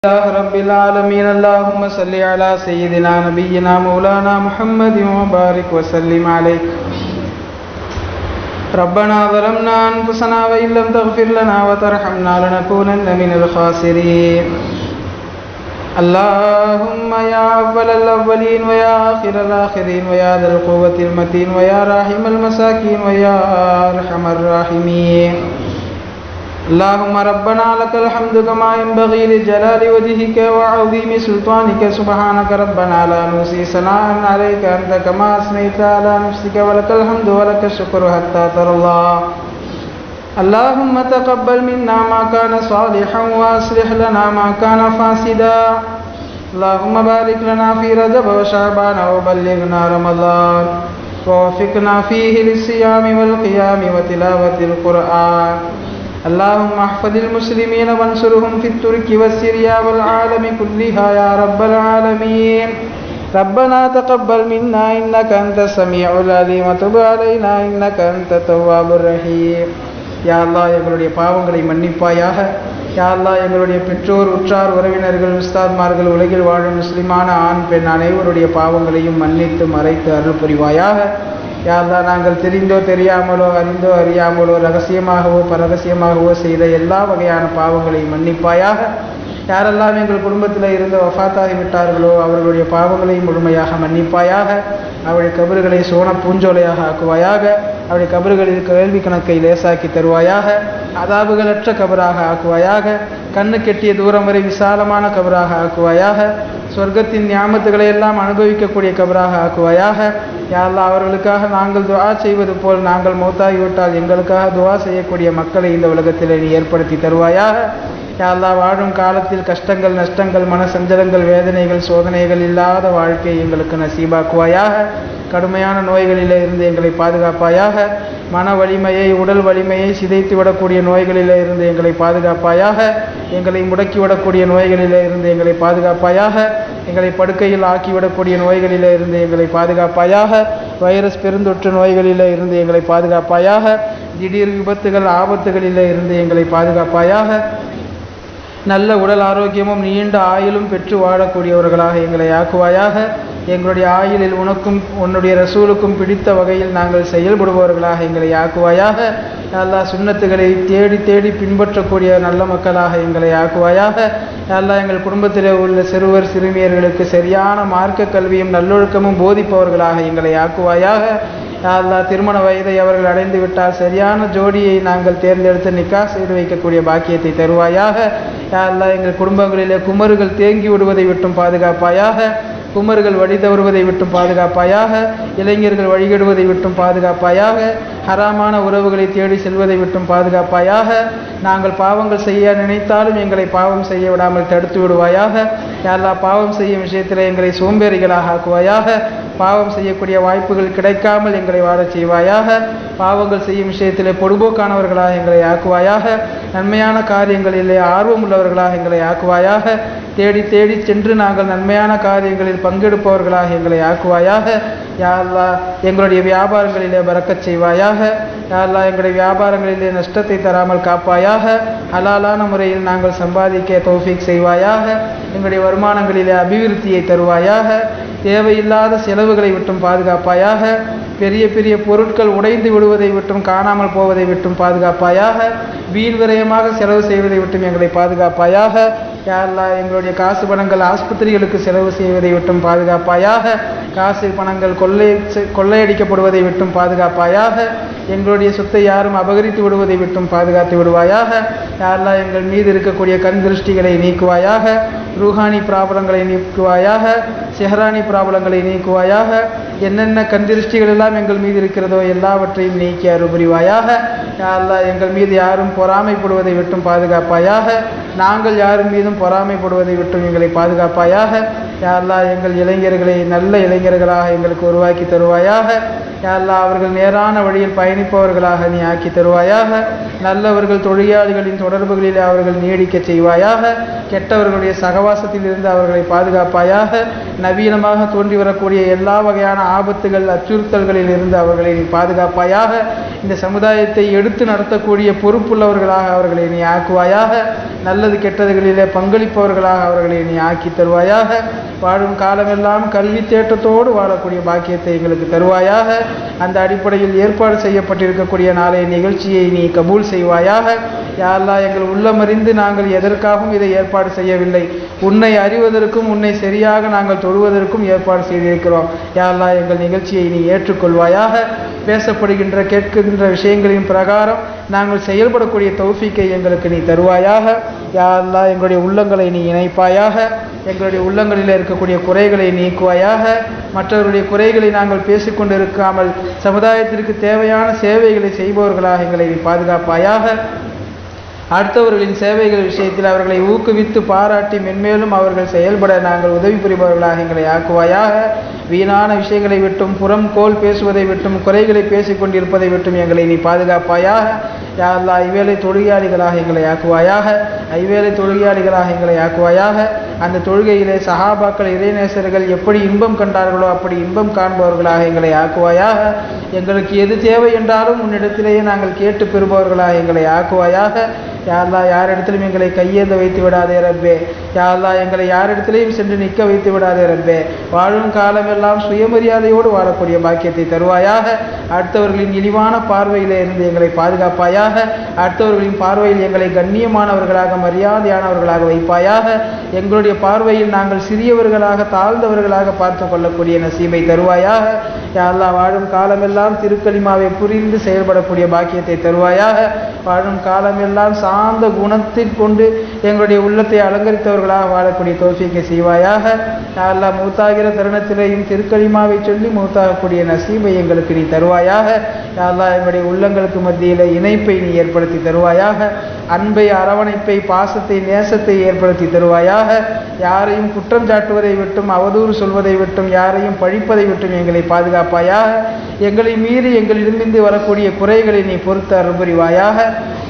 الله رب العالمين. اللهم صل على سيدنا نبينا مولانا محمد وبارك وسلم عليه ربنا ظلمنا أنفسنا وإن لم تغفر لنا وترحمنا لنكونن من الخاسرين. اللهم يا أول الأولين ويا آخر الآخرين ويا ذا القوة المتين ويا راحم المساكين ويا أرحم الراحمين. اللهم ربنا لك الحمد كما ينبغي لجلال وجهك وعظيم سلطانك. سبحانك ربنا لا نحصي ثناء عليك أنت كما أثنيت على نفسك. ولك الحمد ولك الشكر حتى ترى الله اللهم تقبل منا ما كان صالحا وأصلح لنا ما كان فاسدا. اللهم بارك لنا في رجب وشعبان وبلغنا رمضان. ووفقنا فيه للصيام والقيام وتلاوة القرآن. اللهم احفظ المسلمين وانصرهم في الترك والسريا والعالم كلها يا رب العالمين ربنا تقبل منا إنك أنت السميع العليم وتب علينا إنك أنت التواب الرحيم யா அல்லாஹ் எங்களுடைய பாவங்களை மன்னிப்பாயாக யா அல்லாஹ் எங்களுடைய பெற்றோர் உற்றார் உறவினர்கள் உஸ்தாத்மார்கள் உலகில் வாழும் முஸ்லிமான ஆண் பெண் அனைவருடைய பாவங்களையும் மன்னித்து மறைத்து அருள் புரிவாயாக யா நாங்கள் தெரிந்தோ தெரியாமலோ அறிந்தோ அறியாமலோ ரகசியமாகவோ பரகசியமாகவோ செய்த எல்லா வகையான பாவங்களையும் மன்னிப்பாயாக. யாரெல்லாம் எங்கள் குடும்பத்தில் இருந்து வஃத்தாகி விட்டார்களோ அவர்களுடைய பாவங்களை முழுமையாக மன்னிப்பாயாக. அவருடைய கபறுகளை சோன பூஞ்சோலையாக ஆக்குவாயாக. அவருடைய கபறுகளில் கேள்வி கணக்கை லேசாக்கி தருவாயாக. அதாபுகளற்ற கபராக ஆக்குவாயாக. கண்ணு கெட்டிய தூரம் வரை விசாலமான கபராக ஆக்குவாயாக. சொர்க்கத்தின் ஞாபகத்துகளை எல்லாம் அனுபவிக்கக்கூடிய கபராக ஆக்குவாயாக. யாரெல்லாம் அவர்களுக்காக நாங்கள் துவா செய்வது போல் நாங்கள் மௌத்தாகிவிட்டால் எங்களுக்காக துவா செய்யக்கூடிய மக்களை இந்த உலகத்தில் நீ ஏற்படுத்தி தருவாயாக. யாரெல்லாம் வாழும் காலத்தில் கஷ்டங்கள் நஷ்டங்கள் மன சஞ்சலங்கள் வேதனைகள் சோதனைகள் இல்லாத வாழ்க்கையை எங்களுக்கு நசீபாக்குவாயாக. கடுமையான நோய்களிலே இருந்து எங்களை பாதுகாப்பாயாக. மன வலிமையை உடல் வலிமையை சிதைத்து விடக்கூடிய நோய்களில் இருந்து எங்களை பாதுகாப்பாயாக எங்களை முடக்கிவிடக்கூடிய நோய்களில் இருந்து எங்களை பாதுகாப்பாயாக எங்களை படுக்கையில் ஆக்கிவிடக்கூடிய நோய்களில் இருந்து எங்களை பாதுகாப்பாயாக வைரஸ் பெருந்தொற்று நோய்களில் இருந்து எங்களை பாதுகாப்பாயாக திடீர் விபத்துகள் ஆபத்துகளில் இருந்து எங்களை பாதுகாப்பாயாக நல்ல உடல் ஆரோக்கியமும் நீண்ட ஆயுளும் பெற்று வாழக்கூடியவர்களாக எங்களை ஆக்குவாயாக எங்களுடைய ஆயுளில் உனக்கும் உன்னுடைய ரசூலுக்கும் பிடித்த வகையில் நாங்கள் செயல்படுபவர்களாக எங்களை ஆக்குவாயாக. எல்லா சுண்ணத்துகளை தேடி தேடி பின்பற்றக்கூடிய நல்ல மக்களாக எங்களை ஆக்குவாயாக. எல்லா எங்கள் குடும்பத்தில் உள்ள சிறுவர் சிறுமியர்களுக்கு சரியான மார்க்க கல்வியும் நல்லொழுக்கமும் போதிப்பவர்களாக எங்களை ஆக்குவாயாக. அல்லா திருமண வயதை அவர்கள் அடைந்து விட்டால் சரியான ஜோடியை நாங்கள் தேர்ந்தெடுத்து நிக்கா செய்து வைக்கக்கூடிய பாக்கியத்தை தருவாயாக. அல்லா எங்கள் குடும்பங்களிலே குமருகள் தேங்கி விடுவதை விட்டும் பாதுகாப்பாயாக. குமர்கள் வழி தவறுவதை விட்டும் பாதுகாப்பாயாக இளைஞர்கள் வழிகெடுவதை விட்டும் பாதுகாப்பாயாக ஹராமான உறவுகளை தேடி செல்வதை விட்டும் பாதுகாப்பாயாக நாங்கள் பாவங்கள் செய்ய நினைத்தாலும் எங்களை பாவம் செய்ய விடாமல் தடுத்து விடுவாயாக எல்லா பாவம் செய்யும் விஷயத்தில் எங்களை சோம்பேறிகளாக ஆக்குவாயாக பாவம் செய்யக்கூடிய வாய்ப்புகள் கிடைக்காமல் எங்களை வாழச் செய்வாயாக பாவங்கள் செய்யும் விஷயத்திலே பொடுபோக்கானவர்களாக எங்களை ஆக்குவாயாக நன்மையான காரியங்களிலே ஆர்வம் உள்ளவர்களாக எங்களை ஆக்குவாயாக தேடி தேடி சென்று நாங்கள் நன்மையான காரியங்களில் பங்கெடுப்பவர்களாக எங்களை ஆக்குவாயாக. யாழ்லா எங்களுடைய வியாபாரங்களிலே பறக்கச் செய்வாயாக. யாரெல்லாம் எங்களுடைய வியாபாரங்களிலே நஷ்டத்தை தராமல் காப்பாயாக. ஹலாலான முறையில் நாங்கள் சம்பாதிக்க தௌஃபீக் செய்வாயாக. எங்களுடைய வருமானங்களிலே அபிவிருத்தியை தருவாயாக. தேவையில்லாத செலவுகளை விட்டும் பாதுகாப்பாயாக பெரிய பெரிய பொருட்கள் உடைந்து விடுவதை விட்டும் காணாமல் போவதை விட்டும் பாதுகாப்பாயாக வீண் விரயமாக செலவு செய்வதை விட்டும் எங்களை பாதுகாப்பாயாக யாரெல்லா எங்களுடைய காசு பணங்கள் ஆஸ்பத்திரிகளுக்கு செலவு செய்வதை விட்டும் பாதுகாப்பாயாக காசு பணங்கள் கொள்ளை கொள்ளையடிக்கப்படுவதை விட்டும் பாதுகாப்பாயாக எங்களுடைய சொத்தை யாரும் அபகரித்து விடுவதை விட்டும் பாதுகாத்து விடுவாயாக. யாரெல்லாம் எங்கள் மீது இருக்கக்கூடிய கண் திருஷ்டிகளை நீக்குவாயாக. ரூஹானி பிராபலங்களை நீக்குவாயாக. செஹரானி பிராபலங்களை நீக்குவாயாக. என்னென்ன கண்திருஷ்டிகள் எல்லாம் எங்கள் மீது இருக்கிறதோ எல்லாவற்றையும் நீக்கி அருபுரிவாயாக. அல்லா எங்கள் மீது யாரும் பொறாமைப்படுவதை விட்டும் பாதுகாப்பாயாக. நாங்கள் யாரும் மீதும் பொறாமைப்படுவதை விட்டும் எங்களை பாதுகாப்பாயாக. யாரெல்லாம் எங்கள் இளைஞர்களை நல்ல இளைஞர்களாக எங்களுக்கு உருவாக்கி தருவாயாக. யாரெல்லாம் அவர்கள் நேரான வழியில் பயணிப்பவர்களாக நீ ஆக்கி தருவாயாக. நல்லவர்கள் தொழிலாளிகளின் தொடர்புகளில் அவர்கள் நீடிக்க செய்வாயாக. கெட்டவர்களுடைய சகவாசத்தில் இருந்து அவர்களை பாதுகாப்பாயாக. நவீனமாக தோன்றி வரக்கூடிய எல்லா வகையான ஆபத்துகள் அச்சுறுத்தல்களில் இருந்து அவர்களை நீ பாதுகாப்பாயாக இந்த சமுதாயத்தை எடுத்து நடத்தக்கூடிய பொறுப்புள்ளவர்களாக அவர்களை நீ ஆக்குவாயாக. நல்லது கெட்டதுகளிலே பங்களிப்பவர்களாக அவர்களை நீ ஆக்கி தருவாயாக. வாழும் காலமெல்லாம் கல்வி தேட்டத்தோடு வாழக்கூடிய பாக்கியத்தை எங்களுக்கு தருவாயாக. அந்த அடிப்படையில் ஏற்பாடு செய்யப்பட்டிருக்கக்கூடிய நாளைய நிகழ்ச்சியை நீ கபூல் செய்வாயாக. யாரெல்லாம் எங்கள் உள்ளமறிந்து நாங்கள் எதற்காகவும் இதை ஏற்பாடு செய்யவில்லை உன்னை அறிவதற்கும் உன்னை சரியாக நாங்கள் தொழுவதற்கும் ஏற்பாடு செய்திருக்கிறோம். யாரெல்லாம் எங்கள் நிகழ்ச்சியை நீ ஏற்றுக்கொள்வாயாக. பேசப்படுகின்ற கேட்கின்ற விஷயங்களின் பிரகாரம் நாங்கள் செயல்படக்கூடிய தௌஃபிக்கை எங்களுக்கு நீ தருவாயாக. யாரெல்லாம் எங்களுடைய உள்ளங்களை நீ இணைப்பாயாக. எங்களுடைய உள்ளங்களில் இருக்கக்கூடிய குறைகளை நீக்குவாயாக. மற்றவர்களுடைய குறைகளை நாங்கள் பேசிக்கொண்டு இருக்காமல் சமுதாயத்திற்கு தேவையான சேவைகளை செய்பவர்களாக எங்களை நீ பாதுகாப்பாயாக. அடுத்தவர்களின் சேவைகள் விஷயத்தில் அவர்களை ஊக்குவித்து பாராட்டி மென்மேலும் அவர்கள் செயல்பட நாங்கள் உதவி புரிபவர்களாக எங்களை ஆக்குவாயாக. வீணான விஷயங்களை விட்டும் புறம் கோல் பேசுவதை விட்டும் குறைகளை பேசிக்கொண்டிருப்பதை விட்டும் எங்களை நீ பாதுகாப்பாயாக. யாழ்லா ஐவேளை தொழுகையாளிகளாக எங்களை ஆக்குவாயாக. ஐவேளை தொழுகையாளிகளாக எங்களை ஆக்குவாயாக. அந்த தொழுகையிலே சஹாபாக்கள் இறைநேசர்கள் எப்படி இன்பம் கண்டார்களோ அப்படி இன்பம் காண்பவர்களாக எங்களை ஆக்குவாயாக. எங்களுக்கு எது தேவை என்றாலும் உன்னிடத்திலேயே நாங்கள் கேட்டு பெறுபவர்களாக எங்களை ஆக்குவாயாக. யாரெல்லா யாரிடத்திலும் எங்களை கையேந்த வைத்து விடாதே ரப்பே. யாழ்லா எங்களை யாரிடத்திலையும் சென்று நிற்க வைத்து விடாதே ரப்பே. வாழும் காலமெல்லாம் சுயமரியாதையோடு வாழக்கூடிய பாக்கியத்தை தருவாயாக. அடுத்தவர்களின் இழிவான பார்வையிலே இருந்து எங்களை பாதுகாப்பாயாக. அடுத்தவர்களின் பார்வையில் எங்களை கண்ணியமானவர்களாக மரியாதையானவர்களாக வைப்பாயாக. எங்களுடைய பார்வையில் நாங்கள் சிறியவர்களாக தாழ்ந்தவர்களாக பார்த்து கொள்ளக்கூடிய நசீமை தருவாயாக. யாழ்லா வாழும் காலமெல்லாம் திருக்களிமாவை புரிந்து செயல்படக்கூடிய பாக்கியத்தை தருவாயாக. வாழும் காலமெல்லாம் சார்ந்த குணத்தை கொண்டு எங்களுடைய உள்ளத்தை அலங்கரித்தவர்களாக வாழக்கூடிய தோஃபிக்கை செய்வாயாக. யாரெல்லாம் மூத்தாகிற தருணத்திலேயும் திருக்கலிமாவை சொல்லி மூத்தாகக்கூடிய நசீபை எங்களுக்கு நீ தருவாயாக. நல்லா எங்களுடைய உள்ளங்களுக்கு மத்தியில் இணைப்பை நீ ஏற்படுத்தி தருவாயாக. அன்பை அரவணைப்பை பாசத்தை நேசத்தை ஏற்படுத்தி தருவாயாக. யாரையும் குற்றம் சாட்டுவதை விட்டும் அவதூறு சொல்வதை விட்டும் யாரையும் பழிப்பதை விட்டும் எங்களை பாதுகாப்பாயாக. எங்களை மீறி எங்களிடமிருந்து வரக்கூடிய குறைகளை நீ பொறுத்து அருள்புரிவாயாக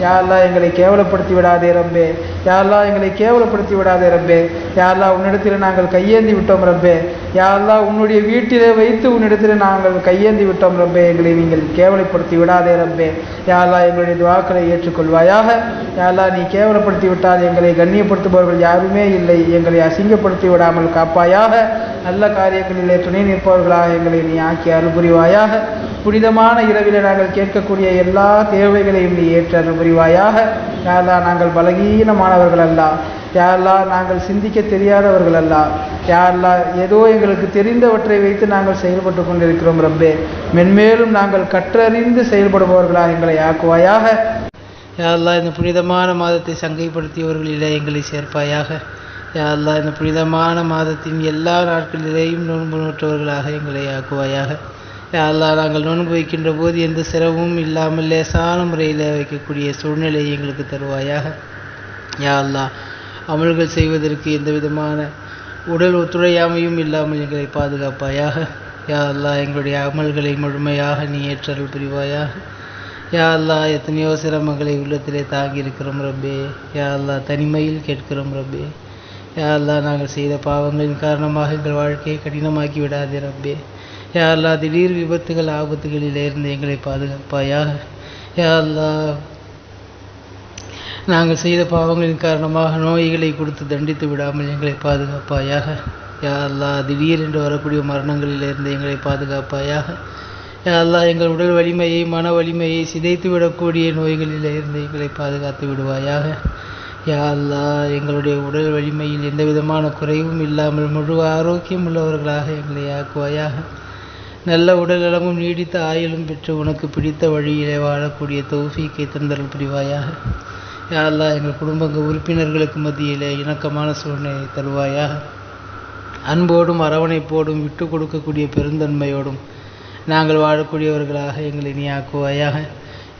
யாரெல்லாம் எங்களை கேவலப்படுத்தி விடாதே ரம்பே யாரெல்லாம் எங்களை கேவலப்படுத்தி விடாதே ரம்பே யாரெல்லாம் உன்னிடத்தில் நாங்கள் கையேந்தி விட்டோம் ரம்பே யாரெல்லாம் உன்னுடைய வீட்டிலே வைத்து உன்னிடத்தில் நாங்கள் கையேந்தி விட்டோம் ரம்பே எங்களை நீங்கள் கேவலப்படுத்தி விடாதே ரம்பே யாரெல்லாம் எங்களுடைய துவாக்களை ஏற்றுக்கொள்வாயாக. யாரெல்லாம் நீ கேவலப்படுத்தி விட்டால் எங்களை கண்ணியப்படுத்துபவர்கள் யாருமே இல்லை. எங்களை அசிங்கப்படுத்தி விடாமல் காப்பாயாக. நல்ல காரியங்களிலே துணை நிற்பவர்களாக எங்களை நீ ஆக்கி அருள்புரிவாயாக. புனிதமான இரவில் நாங்கள் கேட்கக்கூடிய எல்லா தேவைகளையும் நீ ஏற்று அருள் புரிவாயாக நாங்கள் பலகீனமானவர்கள் அல்ல. யாரெல்லாம் நாங்கள் சிந்திக்க தெரியாதவர்கள் அல்ல. யாரெல்லாம் ஏதோ எங்களுக்கு தெரிந்தவற்றை வைத்து நாங்கள் செயல்பட்டு கொண்டிருக்கிறோம் ரப்பே. மென்மேலும் நாங்கள் கற்றறிந்து செயல்படுபவர்களாக எங்களை ஆக்குவாயாக. யாரெல்லாம் இந்த புனிதமான மாதத்தை சங்கைப்படுத்தியவர்களிலே எங்களை சேர்ப்பாயாக. யாரெல்லாம் இந்த புனிதமான மாதத்தின் எல்லா நாட்களிலேயும் நோன்பு நோற்றவர்களாக எங்களை ஆக்குவாயாக. யாரெல்லாம் நாங்கள் நோன்பு வைக்கின்ற போது எந்த சிரமமும் இல்லாமல் லேசான முறையில் வைக்கக்கூடிய சூழ்நிலையை எங்களுக்கு தருவாயாக. யா அமல்கள் செய்வதற்கு எந்த விதமான உடல் ஒத்துழையாமையும் இல்லாமல் எங்களை பாதுகாப்பாயாக. யா எங்களுடைய அமல்களை முழுமையாக நீ ஏற்றல் புரிவாயாக. யா அல்லா எத்தனையோ சிரமங்களை உள்ளத்திலே தாங்கி இருக்கிறோம் ரப்பே. யா அல்லா தனிமையில் கேட்கிறோம் ரப்பே. யா அல்லா நாங்கள் செய்த பாவங்களின் காரணமாக எங்கள் வாழ்க்கையை கடினமாக்கி விடாதே ரப்பே. யா அல்லா திடீர் விபத்துகள் ஆபத்துகளிலிருந்து எங்களை பாதுகாப்பாயாக. யா அல்லா நாங்கள் செய்த பாவங்களின் காரணமாக நோய்களை கொடுத்து தண்டித்து விடாமல் எங்களை பாதுகாப்பாயாக. யா திவீர் என்று வரக்கூடிய மரணங்களிலிருந்து எங்களை பாதுகாப்பாயாக. அல்லாஹ் எங்கள் உடல் வலிமையை மன வலிமையை சிதைத்து விடக்கூடிய நோய்களிலிருந்து எங்களை பாதுகாத்து விடுவாயாக. யா அல்லா எங்களுடைய உடல் வலிமையில் எந்த விதமான குறைவும் இல்லாமல் முழு ஆரோக்கியம் உள்ளவர்களாக எங்களை ஆக்குவாயாக. நல்ல உடல் நலமும் நீடித்த ஆயுளும் பெற்று உனக்கு பிடித்த வழியிலே வாழக்கூடிய தௌஃபீக்கை தந்தரல் புரிவாயாக. யா அல்லா எங்கள் குடும்பங்க உறுப்பினர்களுக்கு மத்தியிலே இணக்கமான சூழ்நிலை தருவாயாக. அன்போடும் அரவணைப்போடும் விட்டு கொடுக்கக்கூடிய பெருந்தன்மையோடும் நாங்கள் வாழக்கூடியவர்களாக எங்களை நீ ஆக்குவாயாக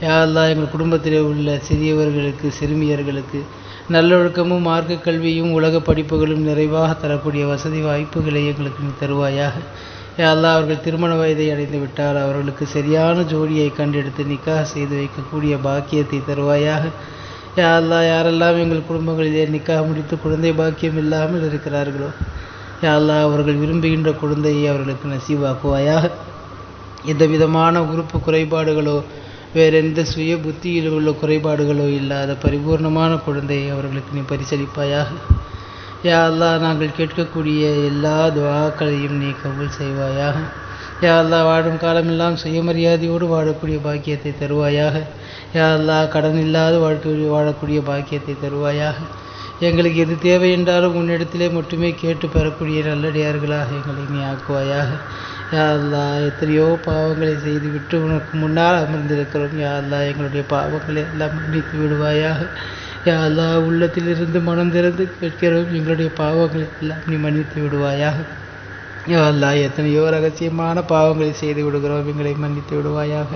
யாரெல்லாம் எங்கள் குடும்பத்தில் உள்ள சிறியவர்களுக்கு சிறுமியர்களுக்கு நல்லொழுக்கமும் மார்க்க கல்வியும் உலக படிப்புகளும் நிறைவாக தரக்கூடிய வசதி வாய்ப்புகளை எங்களுக்கு நீ தருவாயாக. யாரெல்லாம் அவர்கள் திருமண வயதை அடைந்து விட்டால் அவர்களுக்கு சரியான ஜோடியை கண்டெடுத்து நிக்காக செய்து வைக்கக்கூடிய பாக்கியத்தை தருவாயாக. யாரெல்லாம் யாரெல்லாம் எங்கள் குடும்பங்களிலே நிக்காக முடித்து குழந்தை பாக்கியம் இல்லாமல் இருக்கிறார்களோ யாரெல்லாம் அவர்கள் விரும்புகின்ற குழந்தையை அவர்களுக்கு நசீவாக்குவாயாக. எந்த விதமான உறுப்பு குறைபாடுகளோ வேறெந்த சுய புத்தியில் உள்ள குறைபாடுகளோ இல்லாத பரிபூர்ணமான குழந்தையை அவர்களுக்கு நீ பரிசளிப்பாயாக. யா அல்லா நாங்கள் கேட்கக்கூடிய எல்லா துவாக்களையும் நீ கபூல் செய்வாயாக. யா அல்லா வாழும் காலமெல்லாம் சுயமரியாதையோடு வாழக்கூடிய பாக்கியத்தை தருவாயாக. யா அல்லா கடன் இல்லாத வாழ்க்கை வாழக்கூடிய பாக்கியத்தை தருவாயாக. எங்களுக்கு எது தேவை என்றாலும் உன்னிடத்திலே மட்டுமே கேட்டு பெறக்கூடிய நல்லடியார்களாக எங்களை நீ ஆக்குவாயாக. யாழ்லா எத்தனையோ பாவங்களை செய்துவிட்டு உனக்கு முன்னால் அமர்ந்திருக்கிறோம். யாழ்லா எங்களுடைய பாவங்களை எல்லாம் மன்னித்து விடுவாயாக. யாழ்லா உள்ளத்திலிருந்து மனம் திறந்து கேட்கிறோம். எங்களுடைய பாவங்களை எல்லாம் நீ மன்னித்து விடுவாயாக. யாழ்லா எத்தனையோ ரகசியமான பாவங்களை செய்து விடுகிறோம். எங்களை மன்னித்து விடுவாயாக.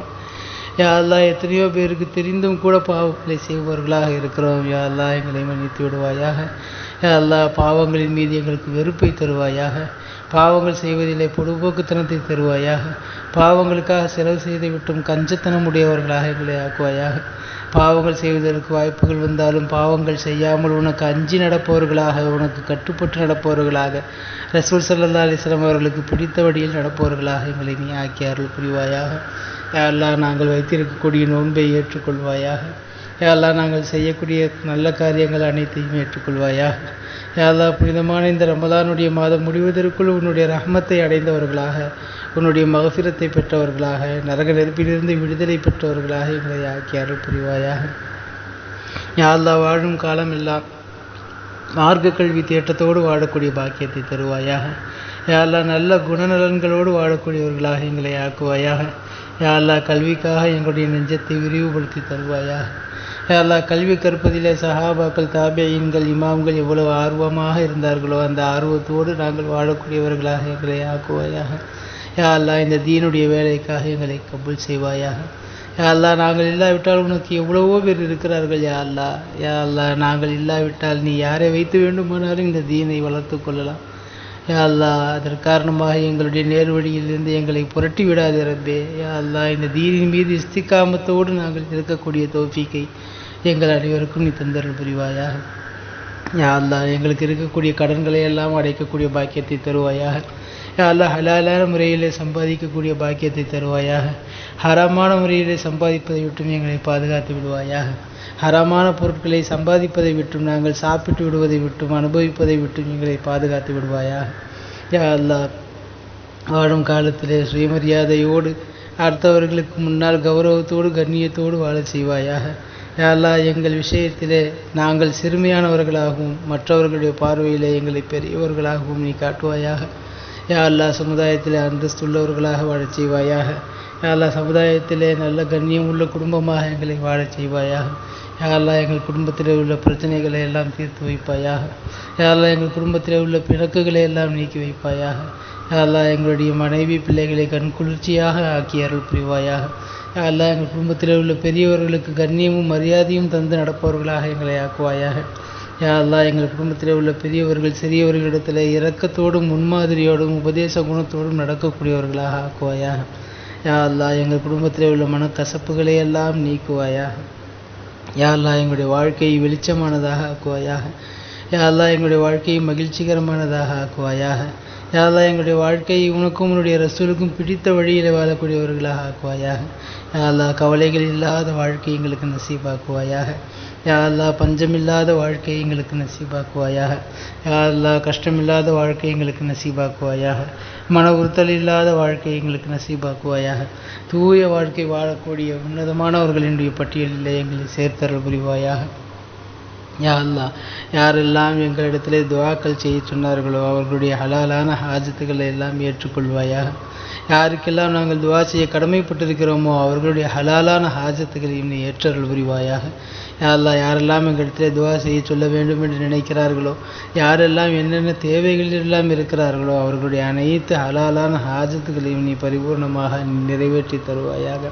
யா எத்தனையோ பேருக்கு தெரிந்தும் கூட பாவங்களை செய்பவர்களாக இருக்கிறோம். யா எங்களை மன்னித்து விடுவாயாக. யா பாவங்களின் மீது எங்களுக்கு வெறுப்பை தருவாயாக. பாவங்கள் செய்வதிலே பொடுபோக்குத்தனத்தை தருவாயாக. பாவங்களுக்காக செலவு செய்து விட்டும் கஞ்சத்தனம் உடையவர்களாக எங்களை ஆக்குவாயாக. பாவங்கள் செய்வதற்கு வாய்ப்புகள் வந்தாலும் பாவங்கள் செய்யாமல் உனக்கு அஞ்சி நடப்பவர்களாக உனக்கு கட்டுப்பட்டு நடப்பவர்களாக ரசூல் சல்லா அலிஸ்லாம் அவர்களுக்கு பிடித்த வழியில் நடப்பவர்களாக எங்களை நீ ஆக்கி அருள் புரிவாயாக. யாரெல்லாம் நாங்கள் வைத்திருக்கக்கூடிய நோன்பை ஏற்றுக்கொள்வாயாக. யாரெல்லாம் நாங்கள் செய்யக்கூடிய நல்ல காரியங்கள் அனைத்தையும் ஏற்றுக்கொள்வாயாக. யாரெல்லாம் புனிதமான இந்த ரமலானுடைய மாதம் முடிவதற்குள் உன்னுடைய ரஹமத்தை அடைந்தவர்களாக உன்னுடைய மகசிரத்தை பெற்றவர்களாக நரக நெருப்பிலிருந்து விடுதலை பெற்றவர்களாக எங்களை ஆக்கி அருள் புரிவாயாக யாரெல்லாம் வாழும் காலம் எல்லாம் மார்க்க கல்வி தேட்டத்தோடு வாழக்கூடிய பாக்கியத்தை தருவாயாக. யாரெல்லாம் நல்ல குணநலன்களோடு வாழக்கூடியவர்களாக எங்களை ஆக்குவாயாக. யாரெல்லாம் கல்விக்காக எங்களுடைய நெஞ்சத்தை விரிவுபடுத்தி தருவாயாக. யாரெல்லாம் கல்வி கற்பதிலே சஹாபாக்கள் தாபியன்கள் இமாம்கள் எவ்வளவு ஆர்வமாக இருந்தார்களோ அந்த ஆர்வத்தோடு நாங்கள் வாழக்கூடியவர்களாக எங்களை ஆக்குவாயாக. யாரெல்லாம் இந்த தீனுடைய வேலைக்காக எங்களை கபூல் செய்வாயாக. யாழ்லா நாங்கள் இல்லாவிட்டால் உனக்கு எவ்வளவோ பேர் இருக்கிறார்கள் யாழ்லா யாழ்லா யா நாங்கள் இல்லாவிட்டால் நீ யாரை வைத்து வேண்டுமானாலும் இந்த தீனை வளர்த்து கொள்ளலாம். யாழ்லா அதன் காரணமாக எங்களுடைய நேர்வழியிலிருந்து எங்களை புரட்டி விடாதே ரப்பே. இந்த தீனின் மீது இஸ்திகாமத்தோடு நாங்கள் இருக்கக்கூடிய தோஃபிக்கை எங்கள் அனைவருக்கும் நீ தந்தருள் புரிவாயாக. யாழ்லா எங்களுக்கு இருக்கக்கூடிய கடன்களை எல்லாம் அடைக்கக்கூடிய பாக்கியத்தை தருவாயாக. யா அல்லாஹ் ஹலாலான முறையிலே சம்பாதிக்கக்கூடிய பாக்கியத்தை தருவாயாக. ஹரமான முறையிலே சம்பாதிப்பதை விட்டும் எங்களை பாதுகாத்து விடுவாயாக. ஹரமான பொருட்களை சம்பாதிப்பதை விட்டும் நாங்கள் சாப்பிட்டு விடுவதை விட்டும் அனுபவிப்பதை விட்டும் எங்களை பாதுகாத்து விடுவாயாக. யா அல்லா வாழும் காலத்திலே சுயமரியாதையோடு அடுத்தவர்களுக்கு முன்னால் கௌரவத்தோடு கண்ணியத்தோடு வாழ செய்வாயாக. யாரா எங்கள் விஷயத்திலே நாங்கள் சிறுமையானவர்களாகவும் மற்றவர்களுடைய பார்வையிலே எங்களை பெரியவர்களாகவும் நீ காட்டுவாயாக. யா அல்லாஹ் சமுதாயத்திலே அந்தஸ்துள்ளவர்களாக வாழச் செய்வாயாக. யா அல்லாஹ் சமுதாயத்திலே நல்ல கண்ணியம் உள்ள குடும்பமாக எங்களை வாழச் செய்வாயாக. யாரெல்லாம் எங்கள் குடும்பத்தில் உள்ள பிரச்சனைகளை எல்லாம் தீர்த்து வைப்பாயாக. யாரெல்லாம் எங்கள் குடும்பத்தில் உள்ள பிணக்குகளை எல்லாம் நீக்கி வைப்பாயாக. யாரெல்லாம் எங்களுடைய மனைவி பிள்ளைகளை கண்குளிர்ச்சியாக ஆக்கி அருள் புரிவாயாக. யாரெல்லாம் எங்கள் குடும்பத்தில் உள்ள பெரியவர்களுக்கு கண்ணியமும் மரியாதையும் தந்து நடப்பவர்களாக எங்களை ஆக்குவாயாக. யா அல்லா எங்கள் குடும்பத்தில் உள்ள பெரியவர்கள் சிறியவர்களிடத்தில் இரக்கத்தோடும் முன்மாதிரியோடும் உபதேச குணத்தோடும் நடக்கக்கூடியவர்களாக ஆக்குவாயாக. யா அல்லா எங்கள் குடும்பத்தில் உள்ள மனக்கசப்புகளை எல்லாம் நீக்குவாயாக. யா அல்லா எங்களுடைய வாழ்க்கையை வெளிச்சமானதாக ஆக்குவாயாக. யா அல்லா எங்களுடைய வாழ்க்கையை மகிழ்ச்சிகரமானதாக ஆக்குவாயாக. யா அல்லா எங்களுடைய வாழ்க்கையை உனக்கும் உன்னுடைய ரசூலுக்கும் பிடித்த வழியில் வாழக்கூடியவர்களாக ஆக்குவாயாக. யா அல்லா கவலைகள் இல்லாத வாழ்க்கை எங்களுக்கு நசீபாக்குவாயாக. யா பஞ்சமில்லாத வாழ்க்கை எங்களுக்கு நசீபாக்குவாயாக. யா கஷ்டமில்லாத வாழ்க்கை எங்களுக்கு நசீபாக்குவாயாக. மன உறுத்தல் இல்லாத வாழ்க்கை எங்களுக்கு நசீபாக்குவாயாக. தூய வாழ்க்கை வாழக்கூடிய உன்னதமானவர்களினுடைய பட்டியலில் எங்களை சேர்த்தரல் புரிவாயாக. யா யாரெல்லாம் எங்களிடத்திலே துவாக்கள் செய்ய சொன்னார்களோ அவர்களுடைய ஹலாலான ஹாஜத்துக்களை எல்லாம் ஏற்றுக்கொள்வாயாக. யாருக்கெல்லாம் நாங்கள் துவா செய்ய கடமைப்பட்டிருக்கிறோமோ அவர்களுடைய ஹலாலான ஹாஜத்துகளையும் நீ ஏற்றல் புரிவாயாக. யாரெல்லாம் யாரெல்லாம் எங்களிடத்திலே துவா செய்ய சொல்ல வேண்டும் என்று நினைக்கிறார்களோ யாரெல்லாம் என்னென்ன தேவைகள் எல்லாம் இருக்கிறார்களோ அவர்களுடைய அனைத்து ஹலாலான ஹாஜத்துகளையும் நீ பரிபூர்ணமாக நிறைவேற்றி தருவாயாக.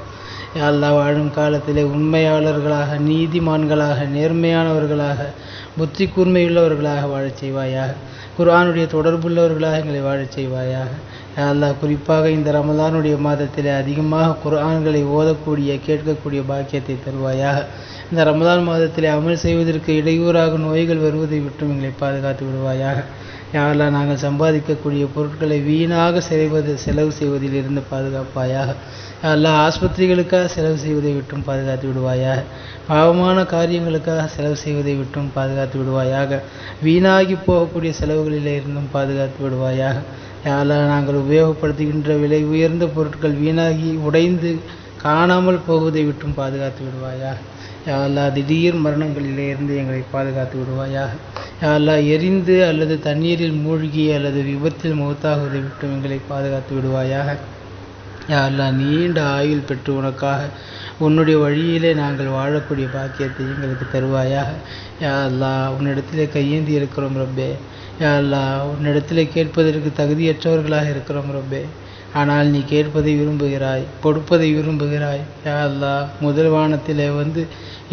யா அல்லாஹ் வாழும் காலத்திலே உண்மையாளர்களாக நீதிமான்களாக நேர்மையானவர்களாக புத்தி கூர்மையுள்ளவர்களாக வாழச் செய்வாயாக. குர்ஆனுடைய தொடர்புள்ளவர்களாக எங்களை வாழச் செய்வாயாக. யா அல்லாஹ் குறிப்பாக இந்த ரமலானுடைய மாதத்திலே அதிகமாக குர்ஆன்களை ஓதக்கூடிய கேட்கக்கூடிய பாக்கியத்தை தருவாயாக. இந்த ரமலான் மாதத்திலே அமல் செய்வதற்கு இடையூறாக நோய்கள் வருவதை விட்டும் எங்களை பாதுகாத்து விடுவாயாக. யாரெல்லாம் நாங்கள் சம்பாதிக்கக்கூடிய பொருட்களை வீணாக செலவது செலவு செய்வதில் இருந்து பாதுகாப்பாயாக. யாரெல்லாம் ஆஸ்பத்திரிகளுக்காக செலவு செய்வதை விட்டும் பாதுகாத்து விடுவாயாக. பாவமான காரியங்களுக்காக செலவு செய்வதை விட்டும் பாதுகாத்து விடுவாயாக. வீணாகி போகக்கூடிய செலவுகளில் இருந்தும் பாதுகாத்து விடுவாயாக. யாரெல்லாம் நாங்கள் உபயோகப்படுத்துகின்ற விலை உயர்ந்த பொருட்கள் வீணாகி உடைந்து காணாமல் போவதை விட்டும் பாதுகாத்து விடுவாயாக. யாழ்லா திடீர் மரணங்களிலே இருந்து எங்களை பாதுகாத்து விடுவாயாக. யாழ்லா எரிந்து அல்லது தண்ணீரில் மூழ்கி அல்லது விபத்தில் மௌத்தாகுவதை விட்டு எங்களை பாதுகாத்து விடுவாயாக. யாழ்லா நீண்ட ஆயுள் பெற்று உனக்காக உன்னுடைய வழியிலே நாங்கள் வாழக்கூடிய பாக்கியத்தை எங்களுக்கு தருவாயாக. யாழ்லா உன்னிடத்திலே கையேந்தி இருக்கிறோம் ரப்பே. யாழ்லா உன்னிடத்திலே கேட்பதற்கு தகுதியற்றவர்களாக இருக்கிறோம் ரப்பே. ஆனால் நீ கேட்பதை விரும்புகிறாய் கொடுப்பதை விரும்புகிறாய். யா அல்லாஹ் முதல் வானத்தில் வந்து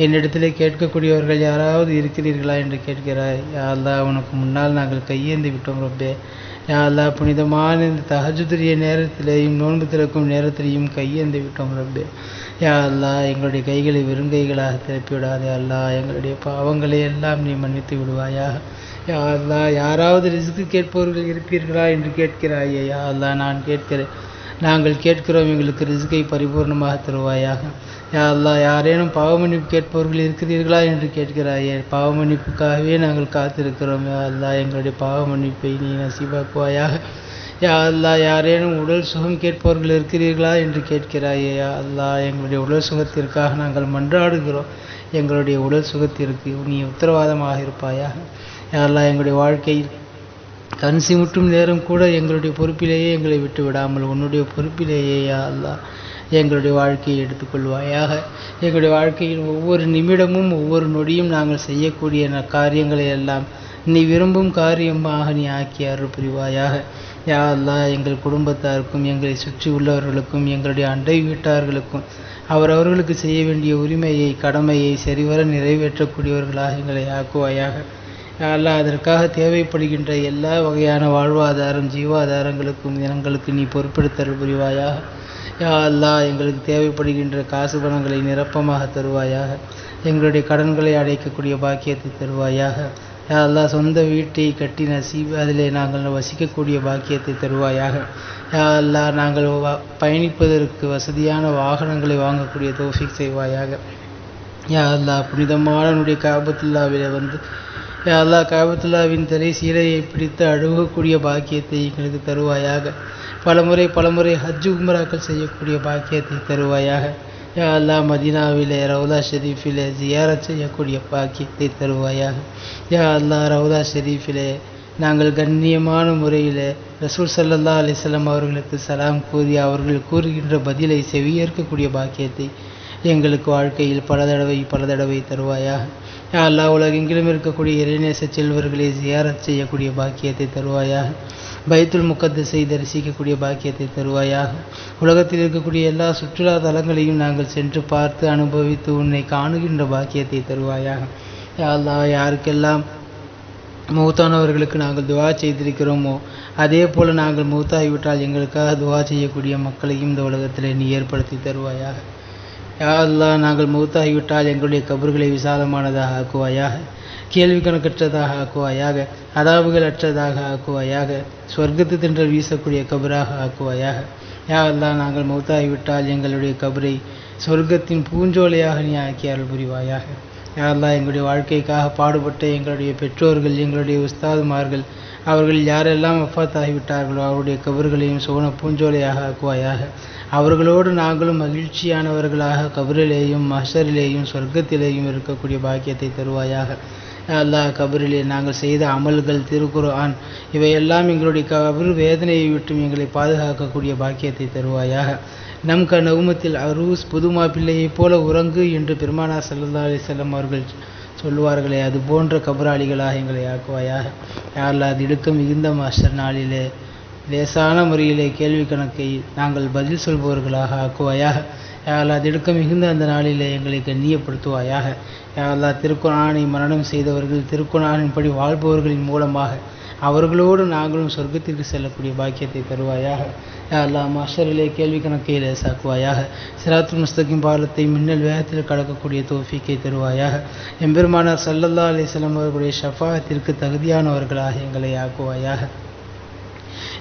என்னிடத்திலே கேட்கக்கூடியவர்கள் யாராவது இருக்கிறீர்களா என்று கேட்கிறாய். யா உனக்கு முன்னால் நாங்கள் கையேந்து விட்டோம் ரப்பே. யா அல்லா புனிதமான இந்த தகஜுதிரிய நேரத்திலேயும் நோன்பு திறக்கும் நேரத்திலேயும் கையேந்து விட்டோம் ரப்பே. யா அல்லா எங்களுடைய கைகளை வெறுங்கைகளாக திருப்பி விடாதே எங்களுடைய பாவங்களை எல்லாம் நீ மன்னித்து விடுவாயா யா அல்லா யாராவது ரிஸ்க்கு கேட்பவர்கள் இருப்பீர்களா என்று கேட்கிறாயே. யா அல்லா நான் கேட்கிறேன். நாங்கள் கேட்கிறோம் எங்களுக்கு ரிஸ்கை பரிபூர்ணமாக தருவாயாக. யா யாரேனும் பாவமன்னிப்பு கேட்பவர்கள் இருக்கிறீர்களா என்று கேட்கிறாயே பாவ மன்னிப்புக்காகவே நாங்கள் காத்திருக்கிறோம். யா அல்லாஹ் எங்களுடைய பாவ மன்னிப்பை நீ நசீபாக்குவாயாக. யா அல்லாஹ் யாரேனும் உடல் சுகம் கேட்பவர்கள் இருக்கிறீர்களா என்று கேட்கிறாயே யா எங்களுடைய உடல் சுகத்திற்காக நாங்கள் மன்றாடுகிறோம். எங்களுடைய உடல் சுகத்திற்கு நீ உத்தரவாதமாக இருப்பாயாக. யா எங்களுடைய வாழ்க்கையில் கண் சிமிட்டும் நேரம் கூட எங்களுடைய பொறுப்பிலேயே எங்களை விட்டு விடாமல் உன்னுடைய பொறுப்பிலேயே யா எங்களுடைய வாழ்க்கையை எடுத்துக்கொள்வாயாக. எங்களுடைய வாழ்க்கையில் ஒவ்வொரு நிமிடமும் ஒவ்வொரு நொடியும் நாங்கள் செய்யக்கூடிய ந- காரியங்களை எல்லாம் நீ விரும்பும் காரியமாக நீ ஆக்கி அருள் புரிவாயாக யா அல்லா எங்கள் குடும்பத்தாருக்கும் எங்களை சுற்றி உள்ளவர்களுக்கும் எங்களுடைய அண்டை வீட்டார்களுக்கும் அவரவர்களுக்கு செய்ய வேண்டிய உரிமையை கடமையை சரிவர நிறைவேற்றக்கூடியவர்களாக எங்களை ஆக்குவாயாக. யா அல்லாஹ் அதற்காக தேவைப்படுகின்ற எல்லா வகையான வாழ்வாதாரம் ஜீவாதாரங்களுக்கும் இனங்களுக்கு நீ பொறுப்பெடுத்தல் புரிவாயாக. யா அல்லா எங்களுக்கு தேவைப்படுகின்ற காசு பணங்களை நிரப்பமாக தருவாயாக. எங்களுடைய கடன்களை அடைக்கக்கூடிய பாக்கியத்தை தருவாயாக. யா அல்லா சொந்த வீட்டை கட்டி நசீப் அதிலே நாங்கள் வசிக்கக்கூடிய பாக்கியத்தை தருவாயாக. யா அல்லா நாங்கள் பயணிப்பதற்கு வசதியான வாகனங்களை வாங்கக்கூடிய தோஃபிக் செய்வாயாக. யா அல்லா புனிதமான உன்னுடைய காபத்துல்லாவிலே வந்து அல்லாஹ் காபத்துல்லாவின் தலை சீலையை பிடித்து அழுகக்கூடிய பாக்கியத்தை எங்களுக்கு தருவாயாக. பலமுறை பலமுறை ஹஜ் உம்ராக்கள் செய்யக்கூடிய பாக்கியத்தை தருவாயாக. யா அல்லாஹ் மதீனாவிலே ரவுலா ஷெரீஃபிலே ஜியாரத் செய்யக்கூடிய பாக்கியத்தை தருவாயாக. யா அல்லாஹ் ரவுலா ஷெரீஃபிலே நாங்கள் கண்ணியமான முறையில் ரசூல் சல்லல்லா அலிஸ்லாம் அவர்களுக்கு சலாம் கூறி அவர்கள் கூறுகின்ற பதிலை செவியேற்கக்கூடிய பாக்கியத்தை எங்களுக்கு வாழ்க்கையில் பல தடவை பல தடவை தருவாயாக. யா அல்லாஹ் உலகெங்கிலும் இருக்கக்கூடிய இறைநேச செல்வர்களை ஜியாரத் செய்யக்கூடிய பாக்கியத்தை தருவாயாக. பைத்துல் முக்கத்தஸை தரிசிக்கக்கூடிய பாக்கியத்தை தருவாயாக. உலகத்தில் இருக்கக்கூடிய எல்லா சுற்றுலா தலங்களையும் நாங்கள் சென்று பார்த்து அனுபவித்து உன்னை காணுகின்ற பாக்கியத்தை தருவாயாக. யா அல்லாஹ் யாருக்கெல்லாம் மூத்தானவர்களுக்கு நாங்கள் துவா செய்திருக்கிறோமோ அதே போல் நாங்கள் மூத்தாகிவிட்டால் எங்களுக்காக துவா செய்யக்கூடிய மக்களையும் இந்த உலகத்தில் நீ ஏற்படுத்தி தருவாயாக. யா அல்லா நாங்கள் மௌத்தாகிவிட்டால் எங்களுடைய கபர்களை விசாலமானதாக ஆக்குவாயாக கேள்வி கணக்கற்றதாக ஆக்குவாயாக அதாவுகள் அற்றதாக ஆக்குவாயாக சொர்க்கத்து தின்றல் வீசக்கூடிய கபராக ஆக்குவாயாக. யா அல்லாஹ் நாங்கள் மௌத்தாகிவிட்டால் எங்களுடைய கபரை சொர்க்கத்தின் பூஞ்சோலையாக நீ ஆக்கி அருள் புரிவாயாக. யாரெல்லாம் எங்களுடைய வாழ்க்கைக்காக பாடுபட்ட எங்களுடைய பெற்றோர்கள் எங்களுடைய உஸ்தாதுமார்கள் அவர்கள் யாரெல்லாம் வஃபாத் ஆகிவிட்டார்களோ அவருடைய கபர்களையும் சுவன பூஞ்சோலையாக ஆக்குவாயாக. அவர்களோடு நாங்களும் மகிழ்ச்சியானவர்களாக கபரிலேயும் மஹரிலேயும் சொர்க்கத்திலேயும் இருக்கக்கூடிய பாக்கியத்தை தருவாயாக. அல்லாஹ் கபரிலே நாங்கள் செய்த அமல்கள் திருக்குர்ஆன் இவையெல்லாம் எங்களுடைய கபர் வேதனையை விட்டும் எங்களை பாதுகாக்கக்கூடிய பாக்கியத்தை தருவாயாக. நம் க நகுமத்தில் அரூஸ் புதுமா பிள்ளையைப் போல உறங்கு என்று பெருமானா சல்லல்லா அலிசல்லம் அவர்கள் சொல்லுவார்களே அது போன்ற கபராளிகளாக எங்களை ஆக்குவாயாக. யாரெல்லாம் அது இடுக்க மிகுந்த மாஸ்டர் நாளிலே லேசான முறையிலே கேள்வி கணக்கை நாங்கள் பதில் சொல்பவர்களாக ஆக்குவாயாக. யாரெல்லாம் அது இடுக்க மிகுந்த அந்த நாளிலே எங்களை கண்ணியப்படுத்துவாயாக. யாரெல்லாம் திருக்குறானை மரணம் செய்தவர்கள் திருக்குறானின்படி வாழ்பவர்களின் மூலமாக அவர்களோடு நாங்களும் சொர்க்கத்திற்கு செல்லக்கூடிய பாக்கியத்தை தருவாயாக. அல்லா மாஷரிலே கேள்வி கணக்கையிலே சாக்குவாயாக. சிராத்து முஸ்தகின் பாலத்தை மின்னல் வேகத்தில் கடக்கக்கூடிய தோஃபிக்கை தருவாயாக. எம்பெருமானார் சல்லல்லா அலிஸ்லாம் அவர்களுடைய ஷஃபாத்திற்கு தகுதியானவர்களாக எங்களை ஆக்குவாயாக.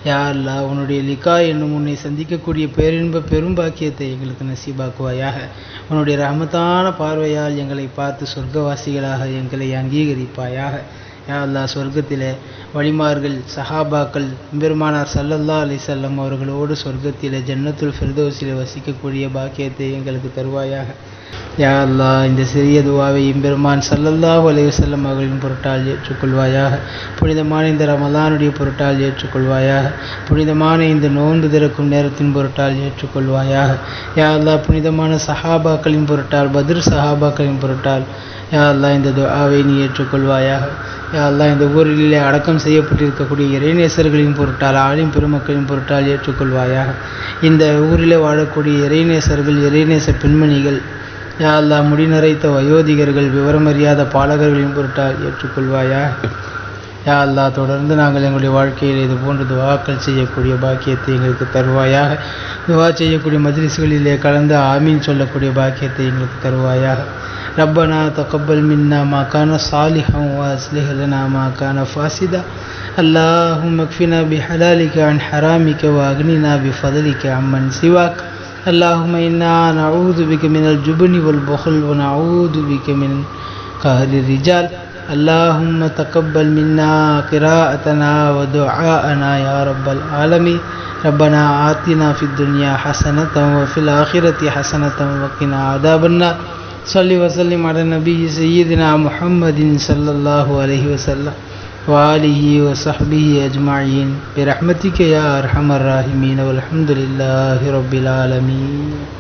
யா அல்லா உன்னுடைய லிகா என்னும் உன்னை சந்திக்கக்கூடிய பேரின்ப பெரும் பாக்கியத்தை எங்களுக்கு நசீபாக்குவாயாக. உன்னுடைய ரஹமத்தான பார்வையால் எங்களை பார்த்து சொர்க்கவாசிகளாக எங்களை அங்கீகரிப்பாயாக. யா அல்லா சொர்க்கத்திலே வழிமார்கள் சஹாபாக்கள் பெருமானார் சல்லல்லா அலி செல்லம் அவர்களோடு சொர்க்கத்திலே ஜன்னத்துல் ஃபிர்தோஸிலே வசிக்கக்கூடிய பாக்கியத்தை எங்களுக்கு தருவாயாக. யா அல்லா இந்த சிறிய துவாவை எம்பெருமான் சல்லல்லாஹு அலைஹி வஸல்லம் அவர்களின் பொருட்டால் ஏற்றுக்கொள்வாயாக. புனிதமான இந்த ரமலானுடைய பொருட்டால் ஏற்றுக்கொள்வாயாக. புனிதமான இந்த நோன்பு திறக்கும் நேரத்தின் பொருட்டால் ஏற்றுக்கொள்வாயாக. யா அல்லா புனிதமான சஹாபாக்களின் பொருட்டால் பத்ர் சஹாபாக்களின் பொருட்டால் யா அல்லா இந்த துவாவை நீ ஏற்றுக்கொள்வாயாக. யா அல்லா இந்த ஊரிலே அடக்கம் செய்யப்பட்டிருக்கக்கூடிய இறைநேசர்களின் பொருட்டால் ஆளும் பெருமக்களின் பொருட்டால் ஏற்றுக்கொள்வாயாக. இந்த ஊரிலே வாழக்கூடிய இறைநேசர்கள் இறைநேச பெண்மணிகள் யா அல்லா முடிநிறைத்த வயோதிகர்கள் விவரமறியாத பாலகர்களின் பொருட்டால் ஏற்றுக்கொள்வாயா? யா அல்லா தொடர்ந்து நாங்கள் எங்களுடைய வாழ்க்கையில் இது போன்ற துவாக்கள் செய்யக்கூடிய பாக்கியத்தை எங்களுக்கு தருவாயாக. துவா செய்யக்கூடிய மஜ்லிஸ்களிலே கலந்து ஆமீன் சொல்லக்கூடிய பாக்கியத்தை எங்களுக்கு தருவாயாக. ரப்பனா தகப்பல் மின்னா மாக்கான சாலிஹம் வாஸ்லிஹலனா மாக்கான ஃபாசிதா. அல்லாஹும் மக்ஃபினா பி ஹலாலிகா அன் ஹராமிக்க வாக்னினா பி ஃபதலிக்க அம்மன் சிவாக். اللهم إنا نعوذ بك من الجبن والبخل ونعوذ بك من قهر الرجال. اللهم تقبل منا قراءتنا ودعاءنا يا رب العالمين. ربنا آتنا في الدنيا حسنة وفي الآخرة حسنة وقنا عذاب النار. صل وسلم على النبي سيدنا محمد صلى الله عليه وسلم. وآله وصحبه أجمعين برحمتك يا أرحم الراحمين والحمد لله رب العالمين.